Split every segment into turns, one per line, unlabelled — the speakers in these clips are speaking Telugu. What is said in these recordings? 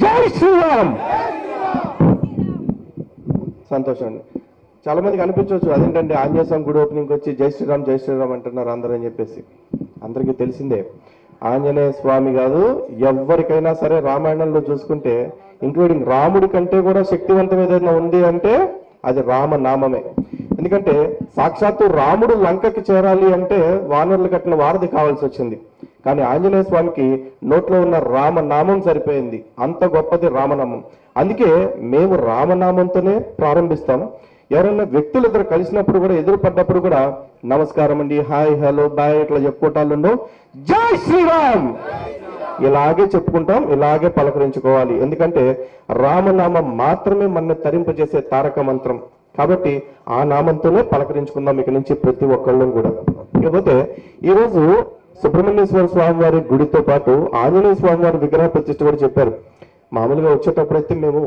జై శ్రీరామ్. సంతోషం అండి. చాలా మందికి అనిపించవచ్చు అదేంటంటే ఆంజనేయ స్వామి గుడి ఓపెనింగ్ వచ్చి జై శ్రీరామ్ జై శ్రీరామ్ అంటున్నారు అందరూ అని చెప్పేసి. అందరికీ తెలిసిందే ఆంజనేయ స్వామి కాదు ఎవరికైనా సరే రామాయణంలో చూసుకుంటే ఇంక్లూడింగ్ రాముడి కంటే కూడా శక్తివంతం ఏదైనా ఉంది అంటే అది రామనామమే. ఎందుకంటే సాక్షాత్తు రాముడు లంకకి చేరాలి అంటే వానరులు కట్టిన వారధి కావాల్సి వచ్చింది. కానీ ఆంజనేయ స్వామికి నోట్లో ఉన్న రామనామం సరిపోయింది. అంత గొప్పది రామనామం. అందుకే మేము రామనామంతోనే ప్రారంభిస్తాము ఎవరైనా వ్యక్తులు ఇద్దరు కలిసినప్పుడు కూడా ఎదురు పడ్డప్పుడు కూడా నమస్కారం అండి హాయ్ హలో బాయ్ ఇట్లా చెప్పుకోవటాలు జై శ్రీరామ్! ఇలాగే చెప్పుకుంటాం ఇలాగే పలకరించుకోవాలి. ఎందుకంటే రామనామం మాత్రమే మన తరింపజేసే తారక మంత్రం. కాబట్టి ఆ నామంతోనే పలకరించుకుందాం ఇక నుంచి ప్రతి ఒక్కళ్ళం కూడా. ఇకపోతే ఈరోజు సుబ్రహ్మణ్యేశ్వర స్వామి వారి గుడితో పాటు ఆంజనేయ స్వామి వారి విగ్రహ ప్రతిష్ఠ కూడా చెప్పారు. మామూలుగా వచ్చేటప్పుడైతే మేము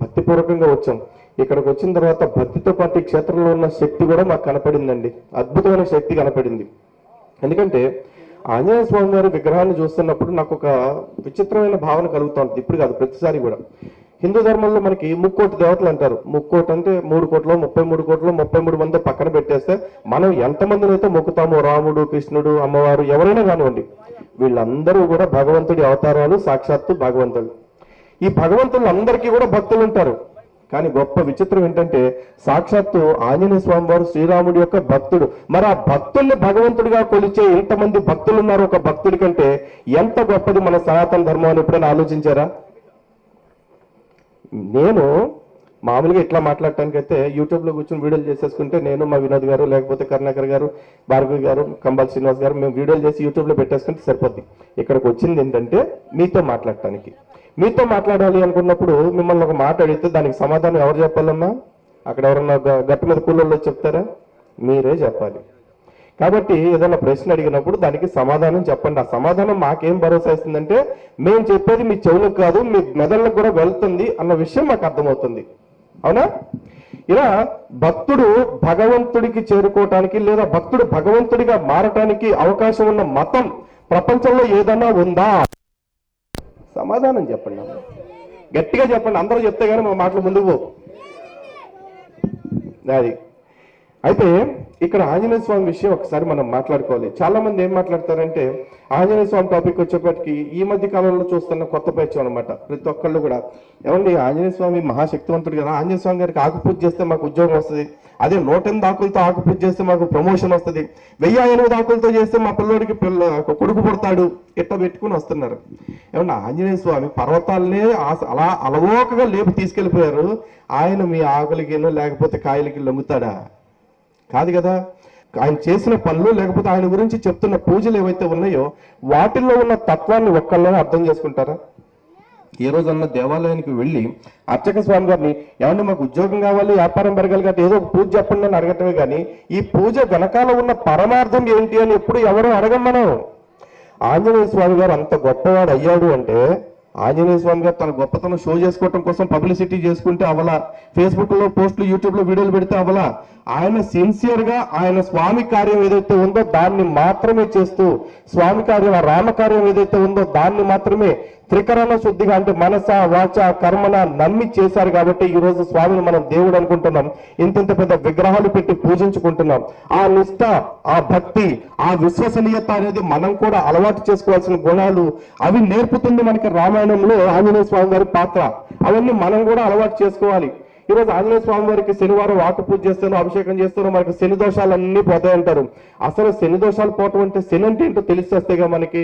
భక్తిపూర్వకంగా వచ్చాం. ఇక్కడికి వచ్చిన తర్వాత భక్తితో పాటు ఈ క్షేత్రంలో ఉన్న శక్తి కూడా మాకు కనపడిందండి. అద్భుతమైన శక్తి కనపడింది. ఎందుకంటే ఆంజనేయ స్వామి వారి విగ్రహాన్ని చూస్తున్నప్పుడు నాకు ఒక విచిత్రమైన భావన కలుగుతూ ఉంటుంది ఇప్పుడు కాదు ప్రతిసారి కూడా. హిందూ ధర్మంలో మనకి ముక్కోటి దేవతలు అంటారు. ముక్కోటి అంటే మూడు కోట్లు ముప్పై మూడు కోట్లు ముప్పై మూడు మంది పక్కన పెట్టేస్తే మనం ఎంతమందిని అయితే మొక్కుతామో రాముడు కృష్ణుడు అమ్మవారు ఎవరైనా కానివ్వండి వీళ్ళందరూ కూడా భగవంతుడి అవతారాలు సాక్షాత్తు భగవంతుడు ఈ భగవంతులు అందరికీ కూడా భక్తులు ఉంటారు. కానీ గొప్ప విచిత్రం ఏంటంటే సాక్షాత్తు ఆంజనేయ స్వామి వారు శ్రీరాముడి యొక్క భక్తుడు. మరి ఆ భక్తుల్ని భగవంతుడిగా కొలిచే ఇంతమంది భక్తులు ఉన్నారు ఒక భక్తుడి కంటే ఎంత గొప్పది మన సనాతన ధర్మం అని ఎప్పుడైనా ఆలోచించారా? నేను మామూలుగా ఇట్లా మాట్లాడటానికి అయితే యూట్యూబ్లో కూర్చొని వీడియోలు చేసేసుకుంటే నేను మా వినోద్ గారు లేకపోతే కరుణాకర్ గారు భార్గవి గారు కంబాల్ శ్రీనివాస్ గారు మేము వీడియోలు చేసి యూట్యూబ్లో పెట్టేసుకుంటే సరిపోద్ది. ఇక్కడికి వచ్చింది ఏంటంటే మీతో మాట్లాడటానికి. మీతో మాట్లాడాలి అనుకున్నప్పుడు మిమ్మల్ని ఒక మాట అడిగితే దానికి సమాధానం ఎవరు చెప్పాలమ్మా? అక్కడ ఎవరన్నా గ- గట్టు మీద కూలలో చెప్తారా? మీరే చెప్పాలి. కాబట్టి ఏదైనా ప్రశ్న అడిగినప్పుడు దానికి సమాధానం చెప్పండి. ఆ సమాధానం మాకేం భరోసా ఇస్తుందంటే మేము చెప్పేది మీ చెవులకు కాదు మీ మెదళ్ళకు కూడా వెళ్తుంది అన్న విషయం మాకు అర్థమవుతుంది. అవునా? ఇలా భక్తుడు భగవంతుడికి చేరుకోవటానికి లేదా భక్తుడు భగవంతుడిగా మారటానికి అవకాశం ఉన్న మతం ప్రపంచంలో ఏదన్నా ఉందా? సమాధానం చెప్పండి. గట్టిగా చెప్పండి. అందరూ చెప్తే కానీ మా మాటలు ముందుకు పోవు అది. అయితే ఇక్కడ ఆంజనేయ స్వామి విషయం ఒకసారి మనం మాట్లాడుకోవాలి. చాలా మంది ఏం మాట్లాడతారంటే ఆంజనేయ స్వామి టాపిక్ వచ్చేప్పటికి ఈ మధ్య కాలంలో చూస్తున్న కొత్త పరిచయం అనమాట ప్రతి ఒక్కళ్ళు కూడా ఏమండి ఆంజనేయ స్వామి మహాశక్తివంతుడు కదా ఆంజనేయ స్వామి గారికి ఆకుపూజ చేస్తే మాకు ఉద్యోగం వస్తుంది. అదే నూట ఎనిమిది ఆకులతో ఆకుపూజ చేస్తే మాకు ప్రమోషన్ వస్తుంది. వెయ్యి ఎనిమిది ఆకులతో చేస్తే మా పిల్లోడికి పిల్ల ఒక కొడుకు పుడతాడు. ఇట్లా పెట్టుకుని వస్తున్నారు. ఏమన్నా ఆంజనేయ స్వామి పర్వతాలనే ఆస- అలా అలవోకగా లేపు తీసుకెళ్ళిపోయారు ఆయన మీ ఆకులకి లేకపోతే కాయలకి లొంగుతాడా? కాదు కదా? ఆయన చేసిన పనులు లేకపోతే ఆయన గురించి చెప్తున్న పూజలు ఏవైతే ఉన్నాయో వాటిల్లో ఉన్న తత్వాన్ని ఒక్కళ్ళనే అర్థం చేసుకుంటారా? ఏ రోజన్నా దేవాలయానికి వెళ్ళి అర్చక స్వామి గారిని ఏమన్నా మాకు ఉద్యోగం కావాలి వ్యాపారం పెరగాలి కాబట్టి ఏదో ఒక పూజ చెప్పండి అని అడగటమే కానీ ఈ పూజ వెనకాల ఉన్న పరమార్థం ఏంటి అని ఎప్పుడు ఎవరు అడగం మనం? ఆంజనేయ స్వామి గారు అంత గొప్పవాడు అయ్యాడు అంటే ఆంజనేయ స్వామి గారు తన గొప్పతనం షో చేసుకోవటం కోసం పబ్లిసిటీ చేసుకుంటే అవలా ఫేస్బుక్లో పోస్టులు యూట్యూబ్లో వీడియోలు పెడితే అవలా ఆయన సిన్సియర్గా ఆయన స్వామి కార్యం ఏదైతే ఉందో దాన్ని మాత్రమే చేస్తూ స్వామి కార్యం రామ కార్యం ఏదైతే ఉందో దాన్ని మాత్రమే త్రికరణ శుద్ధిగా అంటే మనస వాచ కర్మన నమ్మి చేశారు కాబట్టి ఈ రోజు స్వామిని మనం దేవుడు అనుకుంటున్నాం. ఇంతింత పెద్ద విగ్రహాలు పెట్టి పూజించుకుంటున్నాం. ఆ నిష్ట ఆ భక్తి ఆ విశ్వసనీయత అనేది మనం కూడా అలవాటు చేసుకోవాల్సిన గుణాలు అవి నేర్పుతుంది మనకి రామాయణంలో ఆంజనేయ స్వామి వారి పాత్ర. అవన్నీ మనం కూడా అలవాటు చేసుకోవాలి. ఈ రోజు ఆంజనేయ స్వామి వారికి శనివారం ఆకు పూజ చేస్తాను అభిషేకం చేస్తాను మనకి శని దోషాలన్నీ పోతాయంటారు. అసలు శని దోషాలు పోవటం అంటే శని అంటే ఏంటో తెలిసేస్తేగా మనకి.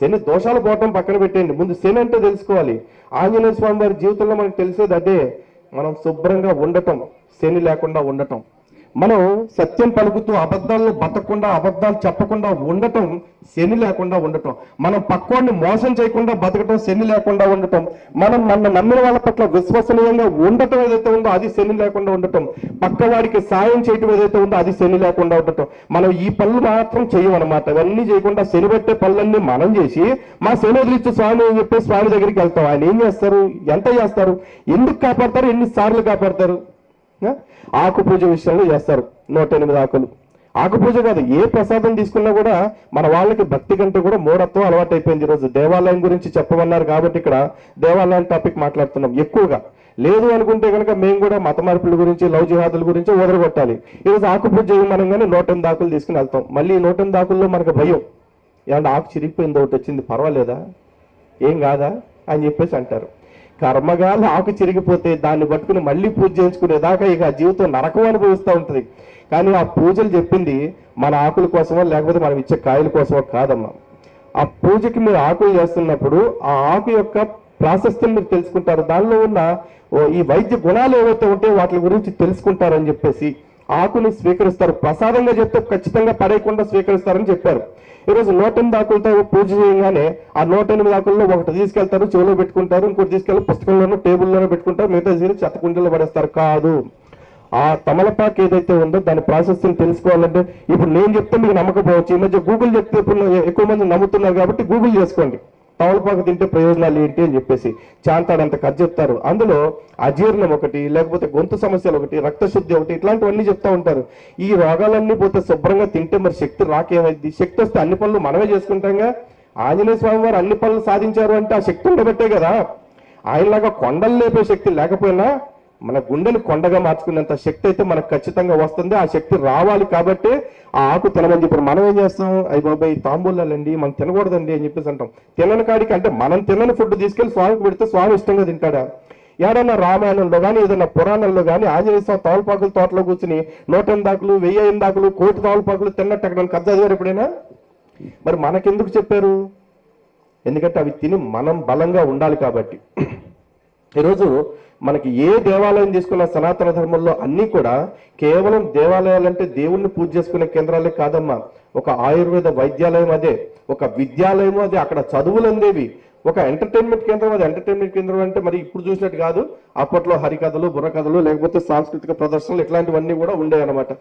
శని దోషాలు పోవటం పక్కన పెట్టండి ముందు శని అంటే తెలుసుకోవాలి. ఆంజనేయ స్వామి వారి జీవితంలో మనకు తెలిసేది అదే. మనం శుభ్రంగా ఉండటం శని లేకుండా ఉండటం. మనం సత్యం పలుకుతూ అబద్ధాలను బతకకుండా అబద్ధాలు చెప్పకుండా ఉండటం శని లేకుండా ఉండటం. మనం పక్కోడిని మోసం చేయకుండా బతకటం శని లేకుండా ఉండటం. మనం మన నమ్మిన వాళ్ళ పట్ల విశ్వసనీయంగా ఉండటం ఏదైతే ఉందో అది శని లేకుండా ఉండటం. పక్కవాడికి సాయం చేయటం ఏదైతే ఉందో అది శని లేకుండా ఉండటం. మనం ఈ పనులు మాత్రం చేయమన్నమాట. ఇవన్నీ చేయకుండా శని పెట్టే పనులన్నీ మనం చేసి మా శని వదిలిచ్చు స్వామి అని చెప్పి స్వామి దగ్గరికి వెళ్తాం. ఆయన ఏం చేస్తారు? ఎంత చేస్తారు? ఎందుకు కాపాడతారు? ఎన్ని సార్లు కాపాడతారు? ఆకుపూజ విషయంలో చేస్తారు. నూట ఎనిమిది ఆకులు. ఆకుపూజ కాదు ఏ ప్రసాదం తీసుకున్నా కూడా మన వాళ్ళకి భక్తి కంటే కూడా మూఢత్వం అలవాటు అయిపోయింది ఈరోజు. దేవాలయం గురించి చెప్పమన్నారు కాబట్టి ఇక్కడ దేవాలయం టాపిక్ మాట్లాడుతున్నాం ఎక్కువగా. లేదు అనుకుంటే కనుక మేము కూడా మత మార్పుల గురించి లవ్ జిహాదుల గురించి వదలగొట్టాలి. ఈరోజు ఆకుపూజ చేయమనగానే నూటెనిమిది ఆకులు తీసుకుని వెళ్తాం. మళ్ళీ నూట నూటెనిమిది ఆకుల్లో మనకు భయం. ఏమంటే ఆకు చిరిగిపోయింది ఒకటి వచ్చింది పర్వాలేదా? ఏం కాదా? అని చెప్పేసి అంటారు. కర్మగాలు ఆకు చిరిగిపోతే దాన్ని పట్టుకుని మళ్ళీ పూజ చేయించుకునేదాకా ఇక జీవితం నరకం అనుభవిస్తూ ఉంటుంది. కానీ ఆ పూజలు చెప్పింది మన ఆకుల కోసమో లేకపోతే మనం ఇచ్చే కాయల కోసమో కాదమ్మా. ఆ పూజకి మీరు ఆకులు చేస్తున్నప్పుడు ఆ ఆకు యొక్క ప్రాశస్త్యం మీరు తెలుసుకుంటారు. దానిలో ఉన్న ఈ వైద్య గుణాలు ఏవైతే ఉంటాయో వాటి గురించి తెలుసుకుంటారని చెప్పేసి ఆకుని స్వీకరిస్తారు. ప్రసాదంగా చెప్తే ఖచ్చితంగా పడేయకుండా స్వీకరిస్తారని చెప్పారు. ఈరోజు నూట ఎనిమిది ఆకులతో పూజ చేయగానే ఆ నూట ఎనిమిది ఆకుల్లో ఒకటి తీసుకెళ్తారు చెవులో పెట్టుకుంటారు ఇంకోటి తీసుకెళ్ళి పుస్తకంలోనూ టేబుల్లోనూ పెట్టుకుంటారు. మిగతా తీసి చెత్త కుండీలో పడేస్తారు. కాదు. ఆ తమలపాకు ఏదైతే ఉందో దాని ప్రాసెస్ తెలుసుకోవాలంటే ఇప్పుడు నేను చెప్తే మీకు నమ్మకపోవచ్చు. ఈ మధ్య గూగుల్ చెప్తే ఇప్పుడు ఎక్కువ మంది నమ్ముతున్నారు కాబట్టి గూగుల్ చేసుకోండి. తమలపాకు తింటే ప్రయోజనాలు ఏంటి అని చెప్పేసి చాంతాడంత కథ చెప్తారు. అందులో అజీర్ణం ఒకటి లేకపోతే గొంతు సమస్యలు ఒకటి రక్తశుద్ధి ఒకటి ఇట్లాంటివన్నీ చెప్తా ఉంటారు. ఈ రోగాలన్నీ పోతే శుభ్రంగా తింటే మరి శక్తి రాకేమైంది? శక్తి వస్తే అన్ని పనులు మనమే చేసుకుంటాంగా? ఆంజనేయ స్వామి వారు అన్ని పనులు సాధించారు అంటే ఆ శక్తి ఉండబట్టే కదా? ఆయనలాగా కొండలు లేపే శక్తి లేకపోయినా మన గుండెను కొండగా మార్చుకునేంత శక్తి అయితే మనకు ఖచ్చితంగా వస్తుంది. ఆ శక్తి రావాలి కాబట్టి ఆ ఆకు తినమని చెప్పారు మనం ఏం చేస్తాం? అయ్యి బాబాయ్ తాంబూలాలండి మనం తినకూడదండి అని చెప్పేసి అంటాం. తినని కాడికి అంటే మనం తినని ఫుడ్ తీసుకెళ్ళి స్వామికి పెడితే స్వామి ఇష్టంగా తింటాడా? ఏడన్నా రామాయణంలో కానీ ఏదైనా పురాణంలో కానీ ఆంజనేయ స్వామి తవలపాకులు తోటలో కూర్చుని నూట ఎనిమిదాకులు వెయ్యి ఎనిమిదాకులు కోటి తవలపాకులు తిన్నట్టు అక్కడ కథ చదివారు ఎప్పుడైనా? మరి మనకెందుకు చెప్పారు? ఎందుకంటే అవి తిని మనం బలంగా ఉండాలి కాబట్టి. ఈరోజు మనకి ఏ దేవాలయం తీసుకున్న సనాతన ధర్మంలో అన్నీ కూడా కేవలం దేవాలయాలంటే దేవుణ్ణి పూజ చేసుకునే కేంద్రాలే కాదమ్మా. ఒక ఆయుర్వేద వైద్యాలయం అదే ఒక విద్యాలయం అదే అక్కడ చదువులు అందేవి. ఒక ఎంటర్టైన్మెంట్ కేంద్రం అది. ఎంటర్టైన్మెంట్ కేంద్రం అంటే మరి ఇప్పుడు చూసినట్టు కాదు అప్పట్లో హరికథలు బుర్రకథలు లేకపోతే సాంస్కృతిక ప్రదర్శనలు ఇట్లాంటివన్నీ కూడా ఉండేవి అనమాట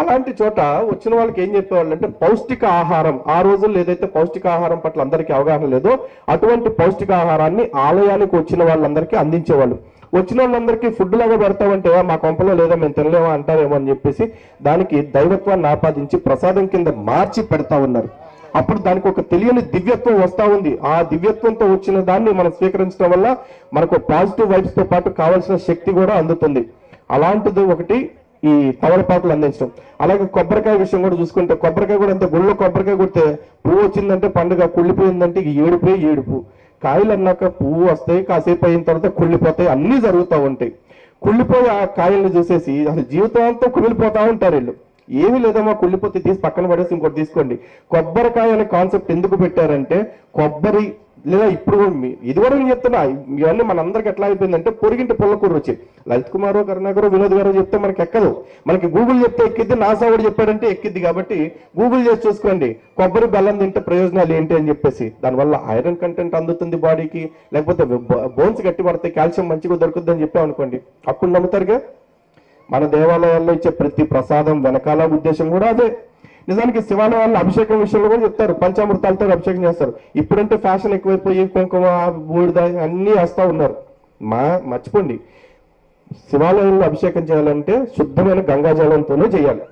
అలాంటి చోట వచ్చిన వాళ్ళకి ఏం చెప్పేవాళ్ళు అంటే పౌష్టిక ఆహారం. ఆ రోజుల్లో ఏదైతే పౌష్టిక ఆహారం పట్ల అందరికీ అవగాహన లేదో అటువంటి పౌష్టిక ఆహారాన్ని ఆలయానికి వచ్చిన వాళ్ళందరికీ అందించేవాళ్ళు. వచ్చిన వాళ్ళందరికీ ఫుడ్ లాగా పెడతామంటే మా కొంపలో లేదా మేము తినలేమో అంటారేమో అని చెప్పేసి దానికి దైవత్వాన్ని ఆపాదించి ప్రసాదం కింద మార్చి పెడతా ఉన్నారు. అప్పుడు దానికి ఒక తెలియని దివ్యత్వం వస్తూ ఉంది. ఆ దివ్యత్వంతో వచ్చిన దాన్ని మనం స్వీకరించడం వల్ల మనకు పాజిటివ్ వైబ్స్తో పాటు కావాల్సిన శక్తి కూడా అందుతుంది. అలాంటిది ఒకటి ఈ తమలపాకులు అందించడం. అలాగే కొబ్బరికాయ విషయం కూడా చూసుకుంటే కొబ్బరికాయ కూడా అంతే గుళ్ళో కొబ్బరికాయ కొడితే పువ్వు వచ్చిందంటే పండుగ కుళ్ళిపోయిందంటే ఇక ఏడుపే ఏడుపు. కాయలు అన్నాక పువ్వు వస్తాయి కాసేపు అయిన తర్వాత కుళ్ళిపోతాయి అన్నీ జరుగుతూ ఉంటాయి. కుళ్ళిపోయి ఆ కాయల్ని చూసేసి అసలు జీవితాంతం కుళ్ళిపోతూ ఉంటారు వీళ్ళు. ఏమీ లేదమ్మా కుళ్ళిపోతే తీసి పక్కన పడేసి ఇంకోటి తీసుకోండి. కొబ్బరికాయ అనే కాన్సెప్ట్ ఎందుకు పెట్టారంటే కొబ్బరి లేదా ఇప్పుడు కూడా మీ- ఇదివరకు నేను చెప్తున్నా. ఇవన్నీ మనందరికి ఎట్లా అయిపోయిందంటే పొరిగింటి పొల్లకూరు వచ్చి లలిత్ కుమారు కరుణాకరు వినోద్ గారు చెప్తే మనకి ఎక్కదు. మనకి గూగుల్ చెప్తే ఎక్కిద్ది నాసా కూడా చెప్పాడంటే ఎక్కిద్ది కాబట్టి గూగుల్ చేసి చూసుకోండి. కొబ్బరి బెల్లం తింటే ప్రయోజనాలు ఏంటి అని చెప్పేసి. దానివల్ల ఐరన్ కంటెంట్ అందుతుంది బాడీకి లేకపోతే బోన్స్ గట్టి పడతాయి కాల్షియం మంచిగా దొరుకుద్ది అని చెప్పాం అనుకోండి. అప్పుడు నమ్ముతారుగా? మన దేవాలయాల్లో ఇచ్చే ప్రతి ప్రసాదం వెనకాల ఉద్దేశం కూడా అదే. నిజానికి శివాలయాల్లో అభిషేకం విషయంలో కూడా చెప్తారు. పంచామృతాలతో అభిషేకం చేస్తారు. ఇప్పుడంటే ఫ్యాషన్ ఎక్కువైపోయి కుంకుమ బూడిద అన్నీ వేస్తా ఉన్నారు. మా మర్చిపోండి. శివాలయంలో అభిషేకం చేయాలంటే శుద్ధమైన గంగాజలంతోనే చేయాలి.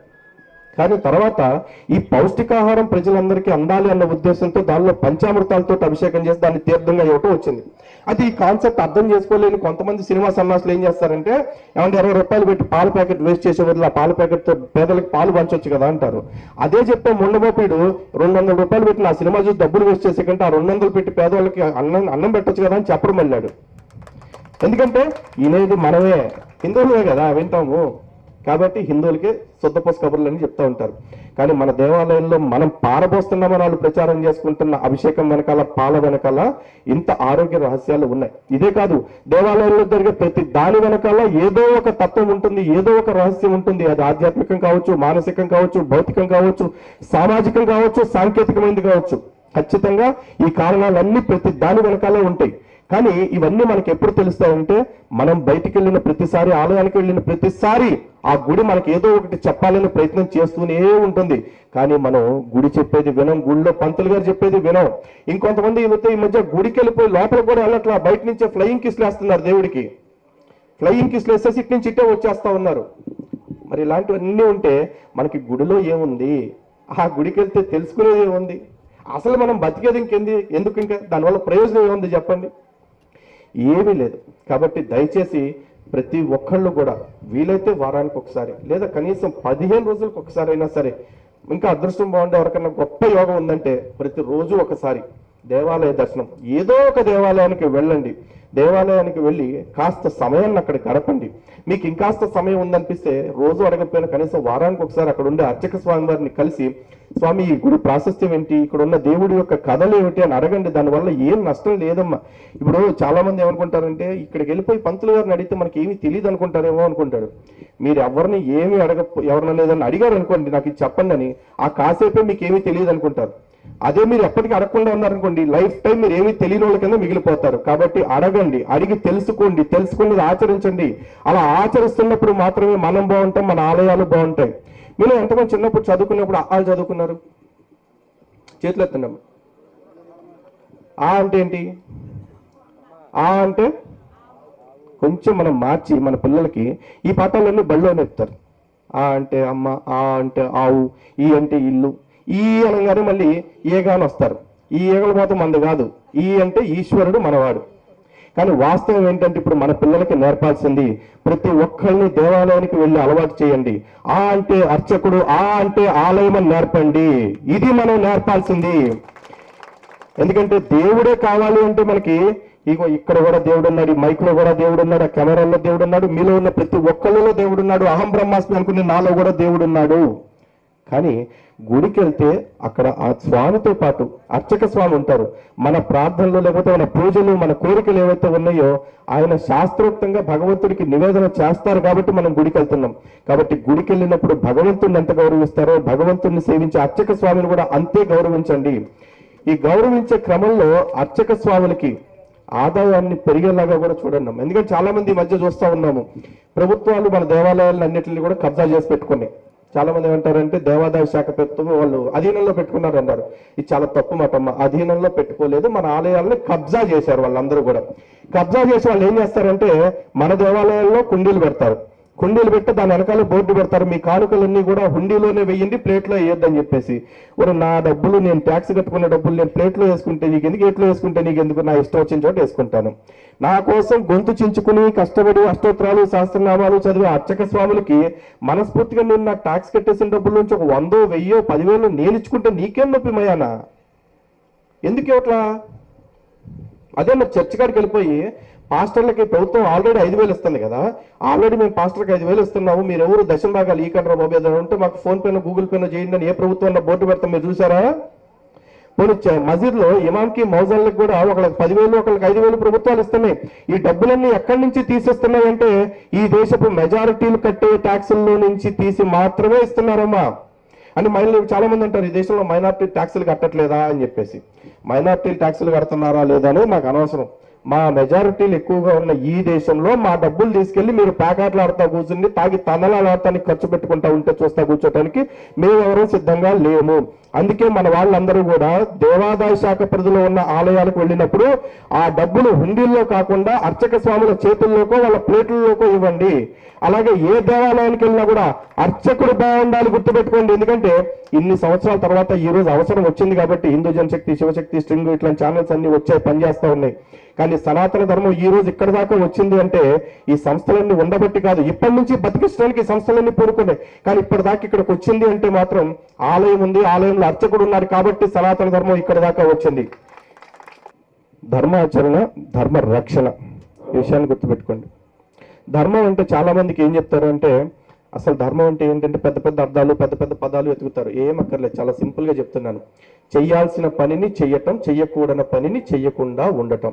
కానీ తర్వాత ఈ పౌష్టికాహారం ప్రజలందరికీ అందాలి అన్న ఉద్దేశంతో దానిలో పంచామృతాలతో అభిషేకం చేసి దాన్ని తీర్థంగా ఇవ్వటం వచ్చింది. అది ఈ కాన్సెప్ట్ అర్థం చేసుకోలేని కొంతమంది సినిమా సన్నాసులు ఏం చేస్తారంటే ఏమంటే ఇరవై రూపాయలు పెట్టి పాల ప్యాకెట్ వేస్ట్ చేసే వదిలి ఆ పాల ప్యాకెట్తో పేదలకు పాలు పంచవచ్చు కదా అంటారు. అదే చెప్పే ముండమోపీడు రెండు వందల రూపాయలు పెట్టి నా సినిమా చూసి డబ్బులు వేస్ట్ చేసే కంటే ఆ రెండు వందలు పెట్టి పేదవాళ్ళకి అన్నం అన్నం పెట్టొచ్చు కదా అని చెప్పడం వెళ్ళాడు. ఎందుకంటే వినేది మనమే. హిందువులే కదా వింటాము. కాబట్టి హిందువులకి శుద్ధపోస కబుర్లు అని చెప్తూ ఉంటారు. కానీ మన దేవాలయంలో మనం పారబోస్తున్నామని వాళ్ళు ప్రచారం చేసుకుంటున్న అభిషేకం వెనకాల పాల వెనకాల ఇంత ఆరోగ్య రహస్యాలు ఉన్నాయి. ఇదే కాదు దేవాలయంలో జరిగే ప్రతి దాని వెనకాల ఏదో ఒక తత్వం ఉంటుంది ఏదో ఒక రహస్యం ఉంటుంది. అది ఆధ్యాత్మికం కావచ్చు మానసికం కావచ్చు భౌతికం కావచ్చు సామాజికం కావచ్చు సాంకేతికమైనది కావచ్చు. ఖచ్చితంగా ఈ కారణాలన్నీ ప్రతి దాని వెనకాలే ఉంటాయి. కానీ ఇవన్నీ మనకి ఎప్పుడు తెలుస్తాయంటే మనం బయటికి వెళ్ళిన ప్రతిసారి ఆలయానికి వెళ్ళిన ప్రతిసారి ఆ గుడి మనకి ఏదో ఒకటి చెప్పాలని ప్రయత్నం చేస్తూనే ఉంటుంది. కానీ మనం గుడి చెప్పేది వినం గుడిలో పంతులు గారు చెప్పేది వినం. ఇంకొంతమంది ఈ మధ్య- ఈ మధ్య గుడికి వెళ్ళిపోయి లోపల కూడా వెళ్ళట్లా బయట నుంచే ఫ్లయింగ్ కిస్లు వేస్తున్నారు దేవుడికి. ఫ్లయింగ్ కిస్లు వేసేసి ఇటు నుంచి ఇట్టే వచ్చేస్తా ఉన్నారు. మరి ఇలాంటివన్నీ ఉంటే మనకి గుడిలో ఏముంది? ఆ గుడికి వెళ్తే తెలుసుకునేది ఏముంది? అసలు మనం బతికేది ఇంకెంది? ఎందుకు ఇంకా? దానివల్ల ప్రయోజనం ఏముంది చెప్పండి? ఏమీ లేదు. కాబట్టి దయచేసి ప్రతి ఒక్కళ్ళు కూడా వీలైతే వారానికి ఒకసారి లేదా కనీసం పదిహేను రోజులకు ఒకసారి అయినా సరే ఇంకా అదృష్టం బాగుండే ఎవరికన్నా గొప్ప యోగం ఉందంటే ప్రతిరోజు ఒకసారి దేవాలయ దర్శనం. ఏదో ఒక దేవాలయానికి వెళ్ళండి. దేవాలయానికి వెళ్ళి కాస్త సమయాన్ని అక్కడ గడపండి. మీకు ఇంకాస్త సమయం ఉందనిపిస్తే రోజు అడగకపోయినా కనీసం వారానికి ఒకసారి అక్కడ ఉండే అర్చక స్వామి వారిని కలిసి స్వామి ఈ గుడి ప్రాశస్త్యం ఏంటి? ఇక్కడ ఉన్న దేవుడి యొక్క కథలు ఏమిటి? అని అడగండి. దానివల్ల ఏం నష్టం లేదమ్మా. ఇప్పుడు చాలా మంది ఏమనుకుంటారంటే ఇక్కడికి వెళ్ళిపోయి పంతులు గారిని అడిగితే మనకి ఏమీ తెలియదు అనుకుంటారేమో అనుకుంటాడు మీరు ఎవరిని ఏమి అడగ ఎవరిని లేదని అడిగారు అనుకోండి నాకు ఇది చెప్పండి అని ఆ కాసేపే మీకు ఏమీ తెలియదు అనుకుంటారు. అదే మీరు ఎప్పటికీ అడగకుండా ఉన్నారనుకోండి లైఫ్ టైం మీరు ఏమీ తెలియని వాళ్ళ కింద మిగిలిపోతారు. కాబట్టి అడగండి అడిగి తెలుసుకోండి తెలుసుకున్నది ఆచరించండి. అలా ఆచరిస్తున్నప్పుడు మాత్రమే మనం బాగుంటాం మన ఆలయాలు బాగుంటాయి. మీరు ఎంతమంది చిన్నప్పుడు చదువుకున్నప్పుడు ఆలు చదువుకున్నారు? చేతులు ఎత్తండి ఆ అంటే ఏంటి? ఆ అంటే కొంచెం మనం మార్చి మన పిల్లలకి ఈ పాఠాలన్నీ బళ్ళో నేర్పుతారు ఆ అంటే అమ్మ ఆ అంటే ఆవు ఈ అంటే ఇల్లు ఈ అనగానే మళ్ళీ ఏగాని వస్తారు. ఈ ఏగల మాత్రం మంది కాదు. ఈ అంటే ఈశ్వరుడు మనవాడు. కానీ వాస్తవం ఏంటంటే ఇప్పుడు మన పిల్లలకి నేర్పాల్సింది ప్రతి ఒక్కరిని దేవాలయానికి వెళ్ళి అలవాటు చేయండి. ఆ అంటే అర్చకుడు ఆ అంటే ఆలయం అని నేర్పండి. ఇది మనం నేర్పాల్సింది. ఎందుకంటే దేవుడే కావాలి అంటే మనకి ఇగో ఇక్కడ కూడా దేవుడు ఉన్నాడు ఈ కూడా దేవుడు ఉన్నాడు ఆ కెమెరాలో దేవుడు ఉన్నాడు మీలో ఉన్న ప్రతి ఒక్కళ్ళలో దేవుడు ఉన్నాడు అహం బ్రహ్మాస్మి అనుకునే నాలో కూడా దేవుడు ఉన్నాడు. కానీ గుడికి వెళ్తే అక్కడ ఆ స్వామితో పాటు అర్చక స్వామి ఉంటారు. మన ప్రార్థనలు లేకపోతే మన పూజలు మన కోరికలు ఏవైతే ఉన్నాయో ఆయన శాస్త్రోక్తంగా భగవంతుడికి నివేదన చేస్తారు కాబట్టి మనం గుడికి వెళ్తున్నాం కాబట్టి గుడికి వెళ్ళినప్పుడు భగవంతుడిని ఎంత గౌరవిస్తారో భగవంతుడిని సేవించే అర్చక స్వామిని కూడా అంతే గౌరవించండి. ఈ గౌరవించే క్రమంలో అర్చక స్వాములకి ఆదాయాన్ని పెరిగేలాగా కూడా చూడండి. ఎందుకంటే చాలా మంది మధ్య చూస్తూ ఉన్నాము. ప్రభుత్వాలు మన దేవాలయాలను అన్నింటినీ కూడా కబ్జా చేసి పెట్టుకున్నాయి. చాలా మంది ఏమంటారంటే దేవాదాయ శాఖ పెడుతూ వాళ్ళు అధీనంలో పెట్టుకున్నారు అన్నారు. ఇది చాలా తప్పు మాటమ్మ. అధీనంలో పెట్టుకోలేదు. మన ఆలయాల్ని కబ్జా చేశారు వాళ్ళందరూ కూడా. కబ్జా చేసి వాళ్ళు ఏం చేస్తారంటే మన దేవాలయాల్లో కుండీలు పెడతారు. కుండీలు పెట్టి దాని వెనకాల బోర్డు పెడతారు. మీ కానుకలన్నీ కూడా హుండీలోనే వెయ్యండి ప్లేట్లో వేయొద్దని చెప్పేసి. ఒరు నా డబ్బులు నేను ట్యాక్స్ కట్టుకున్న డబ్బులు నేను ప్లేట్లో వేసుకుంటే నీకు ఎందుకు ఎట్లో వేసుకుంటే నీకు ఎందుకు నా ఇష్టం వచ్చిన చోట వేసుకుంటాను. నా కోసం గొంతు చించుకుని కష్టపడి అష్టోత్తరాలు శాస్త్రనామాలు చదివే అర్చక స్వాములకి మనస్ఫూర్తిగా నేను నా ట్యాక్స్ కట్టేసిన డబ్బుల నుంచి ఒక వందో వెయ్యో పదివేలు నేను ఇచ్చుకుంటే నీకేం నొప్పి మయానా? ఎందుకు ఇవ్వట్లా? అదే మరి చర్చ్ కాడికి వెళ్ళిపోయి పాస్టర్లకి ప్రభుత్వం ఆల్రెడీ ఐదు వేలు ఇస్తుంది కదా. ఆల్రెడీ మేము పాస్టర్కి ఐదు వేలు ఇస్తున్నాము. మీరు ఎవరు దశం భాగాలు ఈ కంట్రా బాబు ఏదైనా ఉంటే మాకు ఫోన్ పేనో గూగుల్ పేనో చేయండి అని ఏ ప్రభుత్వంలో బోర్డు పెడతాం మీరు చూసారా పోనీ మసీద్లో ఇమాంకి మౌజాలకు కూడా ఒకళ్ళకి పదివేలు ఒకళ్ళకి ఐదు వేలు ప్రభుత్వాలు ఇస్తున్నాయి. ఈ డబ్బులన్నీ ఎక్కడి నుంచి తీసేస్తున్నాయంటే ఈ దేశపు మెజారిటీలు కట్టే ట్యాక్సుల్లో నుంచి తీసి మాత్రమే ఇస్తున్నారమ్మా. అని మహిళలు చాలా మంది అంటారు ఈ దేశంలో మైనార్టీ ట్యాక్సులు కట్టట్లేదా? అని చెప్పేసి. మైనార్టీ ట్యాక్సులు కడుతున్నారా లేదా అనేది మాకు అనవసరం. మా మెజారిటీలు ఎక్కువగా ఉన్న ఈ దేశంలో మా డబ్బులు తీసుకెళ్ళి మీరు ప్యాకెట్లు ఆడుతా కూర్చుని తాగి తనలాలు ఖర్చు పెట్టుకుంటా ఉంటే చూస్తా కూర్చోటానికి మేమెవరూ సిద్ధంగా లేము. అందుకే మన వాళ్ళందరూ కూడా దేవాదాయ శాఖ పరిధిలో ఉన్న ఆలయాలకు వెళ్ళినప్పుడు ఆ డబ్బులు హుండీల్లో కాకుండా అర్చక స్వాముల చేతుల్లోకో వాళ్ళ ప్లేట్లలోకో ఇవ్వండి. అలాగే ఏ దేవాలయానికి వెళ్ళినా కూడా అర్చకుడు బాగుండాలి గుర్తుపెట్టుకోండి. ఎందుకంటే ఇన్ని సంవత్సరాల తర్వాత ఈ రోజు అవసరం వచ్చింది కాబట్టి హిందూ జనశక్తి శివశక్తి స్ట్రింగ్ ఇట్లాంటి ఛానల్స్ అన్ని వచ్చాయి పనిచేస్తూ ఉన్నాయి. కానీ సనాతన ధర్మం ఈ రోజు ఇక్కడ దాకా వచ్చింది అంటే ఈ సంస్థలన్నీ ఉండబట్టి కాదు. ఇప్పటి నుంచి బతికించడానికి ఈ సంస్థలన్నీ పూనుకున్నాయి. కానీ ఇప్పటిదాకా ఇక్కడికి వచ్చింది అంటే మాత్రం ఆలయం ఉంది. ఆలయంలో అర్చకుడు ఉన్నారు కాబట్టి సనాతన ధర్మం ఇక్కడ దాకా వచ్చింది. ధర్మాచరణ ధర్మ రక్షణ ఈ విషయాన్ని గుర్తుపెట్టుకోండి. ధర్మం అంటే చాలా మందికి ఏం చెప్తారు అంటే అసలు ధర్మం అంటే ఏంటంటే పెద్ద పెద్ద అర్థాలు పెద్ద పెద్ద పదాలు వెతుకుతారు. ఏం అక్కర్లేదు. చాలా సింపుల్గా చెప్తున్నాను. చెయ్యాల్సిన పనిని చెయ్యటం చెయ్యకూడని పనిని చెయ్యకుండా ఉండటం.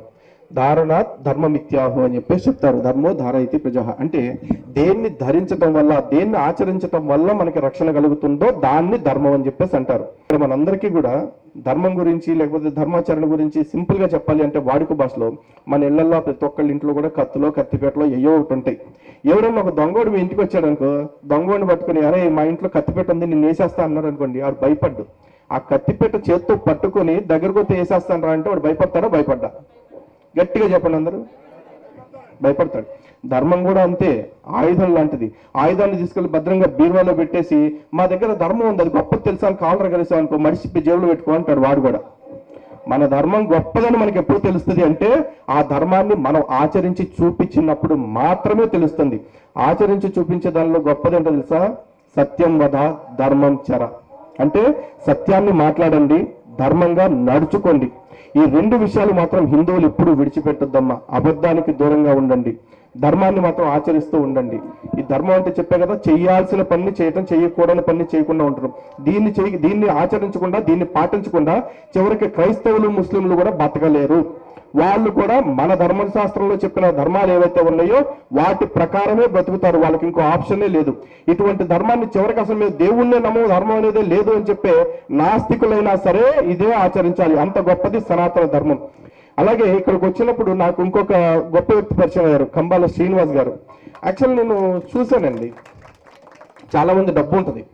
ధారణ ధర్మమిత్యాహు అని చెప్పేసి చెప్తారు. ధర్మో ధార ఇది ప్రజ. అంటే దేన్ని ధరించడం వల్ల దేన్ని ఆచరించడం వల్ల మనకి రక్షణ కలుగుతుందో దాన్ని ధర్మం అని చెప్పేసి అంటారు. ఇక్కడ మనందరికీ కూడా ధర్మం గురించి లేకపోతే ధర్మాచరణ గురించి సింపుల్గా చెప్పాలి అంటే వాడుక భాషలో మన ఇళ్ళలో ప్రతి ఒక్కళ్ళ ఇంట్లో కూడా కత్తులో కత్తిపేటలో ఏయో ఒకటి ఉంటాయి. ఎవరైనా ఒక దొంగోడు మీ ఇంటికి వచ్చాడనుకో దొంగోడిని పట్టుకుని అరే మా ఇంట్లో కత్తిపేట ఉంది నేను వేసేస్తా అన్నాడు అనుకోండి ఆడు భయపడ్డు. ఆ కత్తిపేట చేత్తో పట్టుకొని దగ్గరకు వేసేస్తాను రా అంటే వాడు భయపడతాడా? భయపడ్డా. గట్టిగా చెప్పండి అందరూ. భయపడతాడు. ధర్మం కూడా అంతే ఆయుధం లాంటిది. ఆయుధాన్ని తీసుకెళ్ళి భద్రంగా బీరువాలో పెట్టేసి మా దగ్గర ధర్మం ఉంది అది గొప్ప తెలుసా అని కాలర్ కలిసాం అనుకో మడిచి జేబులు పెట్టుకో అంటాడు వాడు కూడా. మన ధర్మం గొప్పదని మనకి ఎప్పుడు తెలుస్తుంది అంటే ఆ ధర్మాన్ని మనం ఆచరించి చూపించినప్పుడు మాత్రమే తెలుస్తుంది. ఆచరించి చూపించే దానిలో గొప్పది ఏంటో తెలుసా? సత్యం వధ ధర్మం చర. అంటే సత్యాన్ని మాట్లాడండి ధర్మంగా నడుచుకోండి. ఈ రెండు విషయాలు మాత్రం హిందువులు ఎప్పుడూ విడిచిపెట్టొద్దమ్మా. అబద్ధానికి దూరంగా ఉండండి. ధర్మాన్ని మాత్రం ఆచరిస్తూ ఉండండి. ఈ ధర్మం అంటే చెప్పే కదా చేయాల్సిన పని చేయటం చేయకూడని పని చేయకుండా ఉంటారు దీన్ని చేయి దీన్ని ఆచరించకుండా దీన్ని పాటించకుండా చివరికి క్రైస్తవులు ముస్లింలు కూడా బతకలేరు. వాళ్ళు కూడా మన ధర్మశాస్త్రంలో చెప్పిన ధర్మాలు ఏవైతే ఉన్నాయో వాటి ప్రకారమే బ్రతుకుతారు. వాళ్ళకి ఇంకో ఆప్షనే లేదు. ఇటువంటి ధర్మాన్ని చివరికి అసలు మేము దేవుణ్ణే నమ్మము ధర్మం అనేది లేదు అని చెప్పే నాస్తికులైనా సరే ఇదే ఆచరించాలి. అంత గొప్పది సనాతన ధర్మం. అలాగే ఇక్కడికి వచ్చినప్పుడు నాకు ఇంకొక గొప్ప వ్యక్తి పరిచయం అయ్యారు కంబాల శ్రీనివాస్ గారు. యాక్చువల్ నేను చూశానండి. చాలా మంది డబ్బు ఉంటుంది.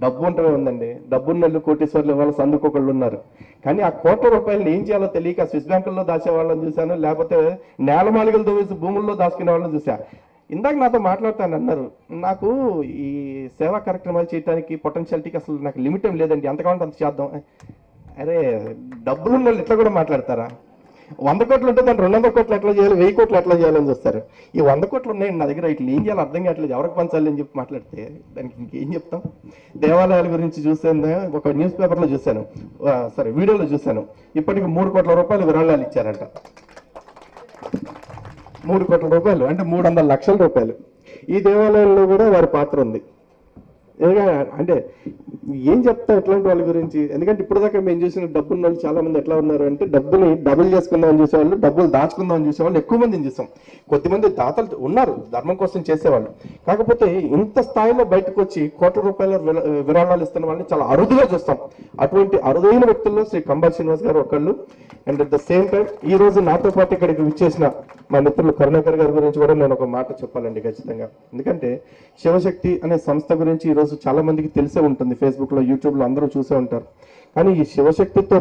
డబ్బు ఉంటే ఉందండి. డబ్బున్నళ్ళు కోటీశ్వర్లు ఇవాళ సందుకొకళ్ళు ఉన్నారు. కానీ ఆ కోట్ల రూపాయలు ఏం చేయాలో తెలియక స్విస్ బ్యాంకుల్లో దాచే వాళ్ళని చూశాను లేకపోతే నేలమాలికలు దోవేసి భూముల్లో దాచుకునే వాళ్ళని చూశా. ఇందాక నాతో మాట్లాడతాను అన్నారు. నాకు ఈ సేవా కార్యక్రమాలు చేయడానికి పొటెన్షియాలిటీకి అసలు నాకు లిమిట్ ఏం లేదండి. ఎంత అంత చేద్దాం. అరే డబ్బులు ఉన్న వాళ్ళు ఇట్లా కూడా మాట్లాడతారా? వంద కోట్లు ఉంటే దాన్ని రెండు వందల కోట్లు ఎట్లా చేయాలి? వెయ్యి కోట్లు ఎట్లా చేయాలని చూస్తారు. ఈ వంద కోట్లు ఉన్నాయి నా దగ్గర ఇట్లా ఏం చేయాలి అర్థం కావట్లేదు. ఎవరికి పంచాలి అని చెప్పి మాట్లాడితే దానికి ఇంకేం చెప్తాం? దేవాలయాల గురించి చూసాను ఒక న్యూస్ పేపర్లో చూశాను. సారీ సరే వీడియోలో చూశాను. ఇప్పటికి మూడు కోట్ల రూపాయలు విరాళాలు ఇచ్చారంట. మూడు కోట్ల రూపాయలు అంటే మూడు వందల లక్షల రూపాయలు. ఈ దేవాలయంలో కూడా వారి పాత్ర ఉంది. అంటే ఏం చెప్తా ఇట్లాంటి వాళ్ళ గురించి? ఎందుకంటే ఇప్పటిదాకా దాకా మేము చూసిన డబ్బున్న వాళ్ళు చాలా మంది ఎట్లా ఉన్నారు అంటే డబ్బుని డబుల్ చేసుకుందామని చూసేవాళ్ళు డబ్బులు దాచుకుందామని చూసేవాళ్ళు ఎక్కువ మందిని చూసాం. కొద్దిమంది దాతలు ఉన్నారు ధర్మం కోసం చేసేవాళ్ళు. కాకపోతే ఇంత స్థాయిలో బయటకు వచ్చి కోట్ల రూపాయల విరా- విరాళాలు ఇస్తున్న వాళ్ళని చాలా అరుదుగా చూస్తాం. అటువంటి అరుదైన వ్యక్తుల్లో శ్రీ కంబల్ శ్రీనివాస్ గారు ఒకళ్ళు. And at the same time ఈ రోజు నాతో పాటు ఇక్కడికి విచ్చేసిన మా మిత్రులు కరుణాకర్ గారి గురించి కూడా నేను ఒక మాట చెప్పాలండి ఖచ్చితంగా. ఎందుకంటే శివశక్తి అనే సంస్థ గురించి ఈ రోజు చాలా మందికి తెలిసే ఉంటుంది. ఫేస్బుక్లో యూట్యూబ్లో అందరూ చూసే ఉంటారు. కానీ ఈ శివశక్తితో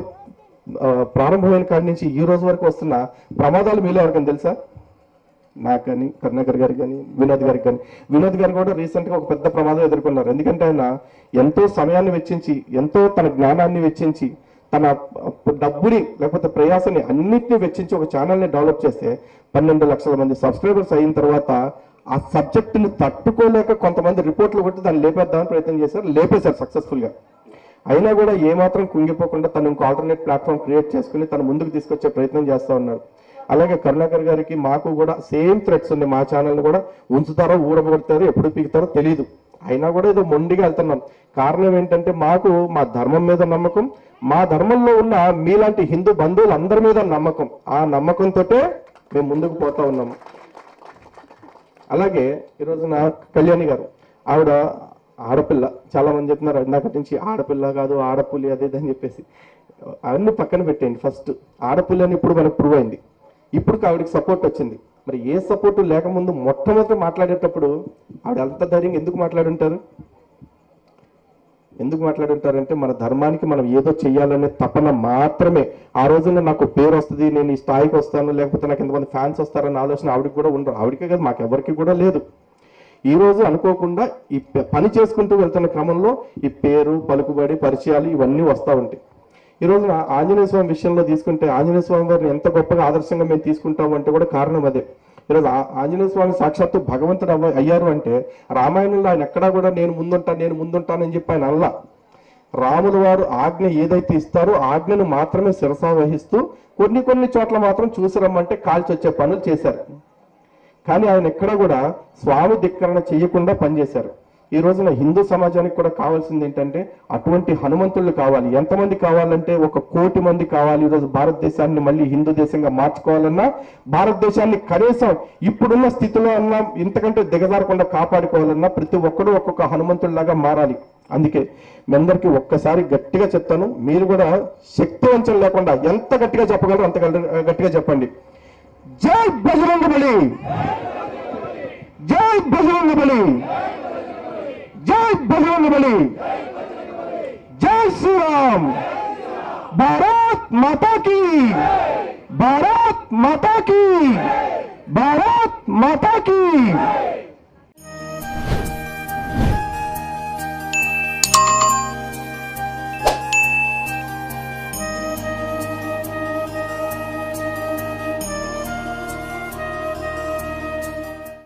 ప్రారంభమైన కాడి నుంచి ఈ రోజు వరకు వస్తున్న ప్రమాదాలు మీలో ఎవరికైనా తెలుసా? నాకు కానీ కరుణాకర్ గారికి కానీ వినోద్ గారికి కానీ. వినోద్ గారు కూడా రీసెంట్గా ఒక పెద్ద ప్రమాదం ఎదుర్కొన్నారు. ఎందుకంటే ఆయన ఎంతో సమయాన్ని వెచ్చించి ఎంతో తన జ్ఞానాన్ని వెచ్చించి తన డబ్బుని లేకపోతే ప్రయాసని అన్నిటిని వెచ్చించి ఒక ఛానల్ని డెవలప్ చేస్తే పన్నెండు లక్షల మంది సబ్స్క్రైబర్స్ అయిన తర్వాత ఆ సబ్జెక్టుని తట్టుకోలేక కొంతమంది రిపోర్ట్లు కొట్టి దాన్ని లేపేద్దామని ప్రయత్నం చేశారు. లేపేశారు సక్సెస్ఫుల్గా అయినా కూడా ఏమాత్రం కుంగిపోకుండా తను ఇంకో ఆల్టర్నేట్ ప్లాట్ఫామ్ క్రియేట్ చేసుకుని తను ముందుకు తీసుకొచ్చే ప్రయత్నం చేస్తూ ఉన్నారు. అలాగే కరుణాకర్ గారికి మాకు కూడా సేమ్ థ్రెడ్స్ ఉన్నాయి. మా ఛానల్ కూడా ఉంచుతారో ఊడబడతారో ఎప్పుడు పీకుతారో తెలియదు అయినా కూడా ఏదో మొండిగా వెళ్తున్నాం. కారణం ఏంటంటే మాకు మా ధర్మం మీద నమ్మకం మా ధర్మంలో ఉన్న మీలాంటి హిందూ బంధువులు అందరి మీద నమ్మకం. ఆ నమ్మకంతో మేము ముందుకు పోతా ఉన్నాము. అలాగే ఈరోజు నా కళ్యాణి గారు ఆవిడ ఆడపిల్ల చాలా మంది చెప్తున్నారు ఇందాక నుంచి ఆడపిల్ల కాదు ఆడపులి అదే అని చెప్పేసి. అవన్నీ పక్కన పెట్టేయండి ఫస్ట్. ఆడపులి అని ఇప్పుడు మనకు ప్రూవ్ అయింది. ఇప్పుడు ఆవిడకి సపోర్ట్ వచ్చింది. మరి ఏ సపోర్టు లేకముందు మొట్టమొదటి మాట్లాడేటప్పుడు ఆవిడ అంత ధైర్యంగా ఎందుకు మాట్లాడుంటారు? ఎందుకు మాట్లాడుంటారంటే మన ధర్మానికి మనం ఏదో చెయ్యాలనే తపన మాత్రమే. ఆ రోజున నాకు పేరు వస్తుంది నేను ఈ స్థాయికి వస్తాను లేకపోతే నాకు ఎంతమంది ఫ్యాన్స్ వస్తారన్న ఆలోచన ఆవిడకి కూడా ఉండరు. ఆవిడకే కదా మాకెవరికి కూడా లేదు. ఈ రోజు అనుకోకుండా ఈ పని చేసుకుంటూ వెళ్తున్న క్రమంలో ఈ పేరు పలుకుబడి పరిచయాలు ఇవన్నీ వస్తూ ఉంటాయి. ఈ రోజున ఆంజనేయ స్వామి విషయంలో తీసుకుంటే ఆంజనేయ స్వామి వారిని ఎంత గొప్పగా ఆదర్శంగా మేము తీసుకుంటాం అంటే కూడా కారణం అదే. ఈరోజు ఆంజనేయ స్వామి సాక్షాత్తు భగవంతుడు అయ్యారు అంటే రామాయణంలో ఆయన ఎక్కడా కూడా నేను ముందుంటాను నేను ముందుంటానని చెప్పి ఆయన అల్లా రాముల వారు ఆజ్ఞ ఏదైతే ఇస్తారో ఆజ్ఞను మాత్రమే శిరసా వహిస్తూ కొన్ని కొన్ని చోట్ల మాత్రం చూసి రమ్మంటే కాల్చి వచ్చే పనులు చేశారు. కానీ ఆయన ఎక్కడ కూడా స్వామి ధిక్కరణ చేయకుండా పనిచేశారు. ఈ రోజున హిందూ సమాజానికి కూడా కావాల్సింది ఏంటంటే అటువంటి హనుమంతుళ్ళు కావాలి. ఎంతమంది కావాలంటే ఒక కోటి మంది కావాలి ఈ రోజు భారతదేశాన్ని మళ్ళీ హిందూ దేశంగా మార్చుకోవాలన్నా భారతదేశాన్ని కనీసం ఇప్పుడున్న స్థితిలో అన్నా ఇంతకంటే దిగజారకుండా కాపాడుకోవాలన్నా ప్రతి ఒక్కరూ ఒక్కొక్క హనుమంతుల్లాగా మారాలి. అందుకే మీ అందరికీ ఒక్కసారి గట్టిగా చెప్తాను మీరు కూడా శక్తివంచం లేకుండా ఎంత గట్టిగా చెప్పగలరో అంత గట్టిగా చెప్పండి. జై బజరంగ బలి జై బజరంగ బలి जय बजरंग बली। जय श्री राम भारत माता की। भारत माता की। भारत
माता की।